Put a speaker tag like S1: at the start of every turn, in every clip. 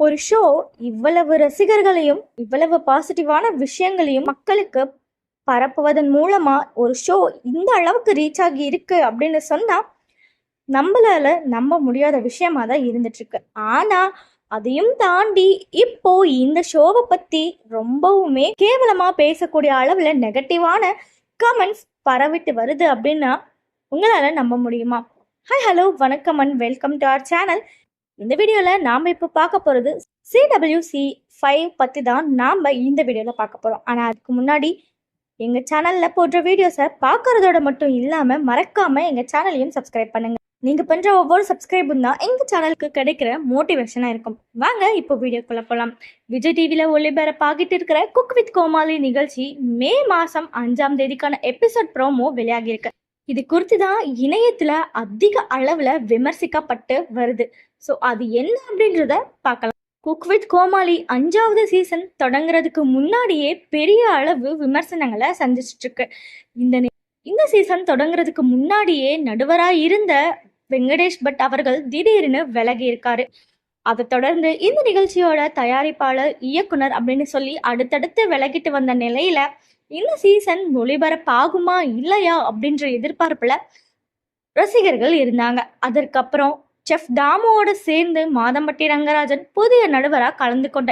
S1: ஒரு ஷோ இவ்வளவு ரசிகர்களையும் இவ்வளவு பாசிட்டிவான விஷயங்களையும் மக்களுக்கு பரப்புவதன் மூலமா ஒரு ஷோ இந்த அளவுக்கு ரீச் ஆகி இருக்கு அப்படின்னு சொன்னா நம்மளால நம்ப முடியாத விஷயமா தான் இருந்துட்டு இருக்கு ஆனா அதையும் தாண்டி இப்போ இந்த ஷோவை பத்தி ரொம்பவுமே கேவலமா பேசக்கூடிய அளவுல நெகட்டிவான கமெண்ட்ஸ் பரவிட்டு வருது அப்படின்னா உங்களால நம்ப முடியுமா? ஹாய் ஹலோ வணக்கம் and welcome to our channel இந்த வீடியோவில் நாம் இப்போ பார்க்க போகிறது சிடபிள்யூசி ஃபைவ் பற்றி தான் நாம் இந்த வீடியோவில் பார்க்க போகிறோம் ஆனால் அதுக்கு முன்னாடி எங்கள் சேனலில் போடுற வீடியோஸை பார்க்குறதோட மட்டும் இல்லாமல் மறக்காமல் எங்கள் சேனலையும் சப்ஸ்கிரைப் பண்ணுங்கள் நீங்கள் பண்ணுற ஒவ்வொரு சப்ஸ்கிரைபும் தான் எங்கள் சேனலுக்கு கிடைக்கிற மோட்டிவேஷனாக இருக்கும். வாங்க இப்போ வீடியோக்குள்ளே போகலாம் விஜய் டிவியில் ஒளிபரப்பாகிட்டு இருக்கிற குக் வித் கோமாளி நிகழ்ச்சி மே மாதம் அஞ்சாம் தேதிக்கான எபிசோட் ப்ரோமோ வெளியாகியிருக்கு. இது குறித்து தான் இணையத்தில் அதிக அளவில் விமர்சிக்கப்பட்டு வருது. ஸோ அது என்ன அப்படின்றத பார்க்கலாம். குக் வித் கோமாளி அஞ்சாவது சீசன் தொடங்குறதுக்கு முன்னாடியே பெரிய அளவு விமர்சனங்களை சந்திச்சிட்டு இருக்கு இந்த இந்த சீசன் தொடங்குறதுக்கு முன்னாடியே நடுவராக இருந்த வெங்கடேஷ் பட் அவர்கள் திடீர்னு விலகி இருக்காரு. அதை தொடர்ந்து இந்த நிகழ்ச்சியோட தயாரிப்பாளர் இயக்குனர் அப்படின்னு சொல்லி அடுத்தடுத்து விலகிட்டு வந்த நிலையில இந்த சீசன் ஒளிபரப்பாகுமா இல்லையா அப்படின்ற எதிர்பார்ப்புல ரசிகர்கள் இருந்தாங்க. அதற்கப்புறம் செஃப் தாமுவோட சேர்ந்து மாதம்பட்டி ரங்கராஜன் புதிய நடுவராக கலந்து கொண்ட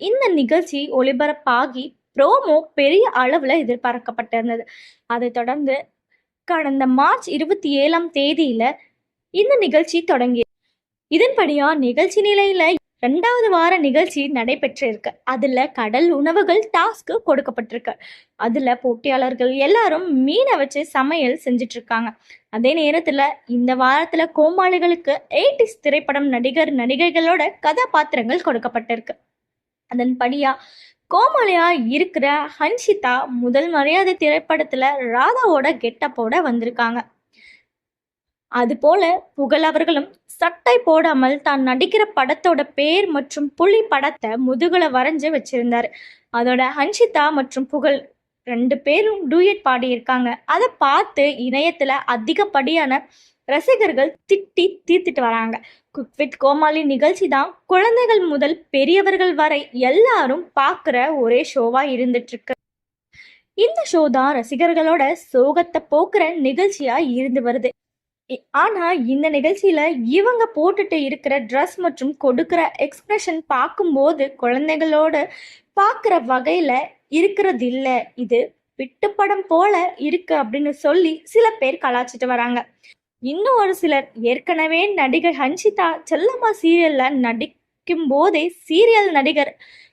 S1: இந்த நிகழ்ச்சி ஒளிபரப்பாகி ப்ரோமோ பெரிய அளவில் எதிர்பார்க்கப்பட்டிருந்தது. அதை தொடர்ந்து கடந்த மார்ச் இருபத்தி ஏழாம் தேதியில இந்த நிகழ்ச்சி தொடங்கியது. இதன்படியா நிகழ்ச்சி நிலையில ரெண்டாவது வார நிகழ்ச்சி நடைபெற்றிருக்கு. அதுல கடல் உணவுகள் டாஸ்க்கு கொடுக்கப்பட்டிருக்கு. அதுல போட்டியாளர்கள் எல்லாரும் மீனை வச்சு சமையல் செஞ்சுட்டு இருக்காங்க அதே நேரத்துல இந்த வாரத்துல கோமாளிகளுக்கு எயிட்டிஸ் திரைப்படம் நடிகர் நடிகைகளோட கதாபாத்திரங்கள் கொடுக்கப்பட்டிருக்கு. அதன்படியா கோமாளியா இருக்கிற ஹன்ஷிதா முதல் மரியாதை திரைப்படத்துல ராதாவோட கெட்டப்போட வந்திருக்காங்க. அதுபோல புகழ் அவர்களும் சட்டை போடாமல் தான் நடிக்கிற படத்தோட பேர் மற்றும் புலி படத்தை முதுகுல வரைஞ்சு வச்சிருந்தார். அதோட ஹன்ஷிதா மற்றும் புகழ் ரெண்டு பேரும் டூயட் பாடியிருக்காங்க. அதை பார்த்து இணையத்துல அதிகப்படியான ரசிகர்கள் திட்டி தீர்த்துட்டு வராங்க. குக் வித் கோமாளி நிகழ்ச்சி தான் குழந்தைகள் முதல் பெரியவர்கள் வரை எல்லாரும் பார்க்குற ஒரே ஷோவா இருந்துட்டு இருக்கு இந்த ஷோ தான் ரசிகர்களோட சோகத்தை போக்குற நிகழ்ச்சியா இருந்து வருது. ஆனா இந்த நிகழ்ச்சியில இவங்க போட்டுட்டு இருக்கிற ட்ரெஸ் மற்றும் கொடுக்கிற எக்ஸ்பிரஷன் பார்க்கும்போது குழந்தைகளோட பார்க்குற வகையில இருக்கிறது இல்லை. இது விட்டுப்படம் போல இருக்கு அப்படின்னு சொல்லி சில பேர் கலாச்சிட்டு வராங்க. இன்னும் ஒரு சிலர் ஏற்கனவே நடிகர் ஹன்ஷிதா செல்லம்மா சீரியல்ல நடிக்கும் போதே சீரியல் நடிகர்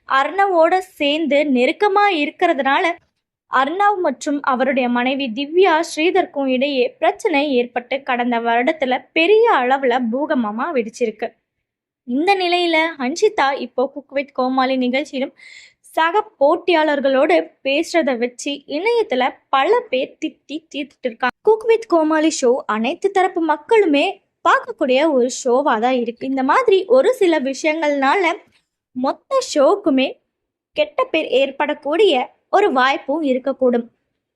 S1: அர்ணவோட சேர்ந்து நெருக்கமா இருக்கிறதுனால அர்ணவ் மற்றும் அவருடைய மனைவி திவ்யா ஸ்ரீதர்க்கும் இடையே பிரச்சனை ஏற்பட்டு கடந்த வருடத்துல பெரிய அளவுல பூகமமா வெடிச்சிருக்கு. இந்த நிலையில ஹன்ஷிதா இப்போ குக் வித் கோமாளி நிகழ்ச்சியிலும் சக போட்டியாளர்களோடு பேசுறத வச்சு இணையத்துல பல பேர் திட்டி தீர்த்துட்டு இருக்காங்க. குக் வித் கோமாளி ஷோ அனைத்து தரப்பு மக்களுமே பார்க்கக்கூடிய ஒரு ஷோவா தான் இருக்கு. இந்த மாதிரி ஒரு சில விஷயங்கள்னால மொத்த ஷோக்குமே கெட்ட பேர் ஏற்படக்கூடிய ஒரு வாய்ப்பும் இருக்கக்கூடும்.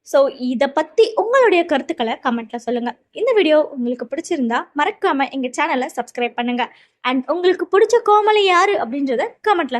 S1: ஸோ இதை பற்றி உங்களுடைய கருத்துக்களை கமெண்ட்ல சொல்லுங்கள் இந்த வீடியோ உங்களுக்கு பிடிச்சிருந்தா மறக்காமல் எங்கள் சேனலை சப்ஸ்கிரைப் பண்ணுங்க. அண்ட் உங்களுக்கு பிடிச்ச கோமலை யார் அப்படின்றத கமெண்ட்ல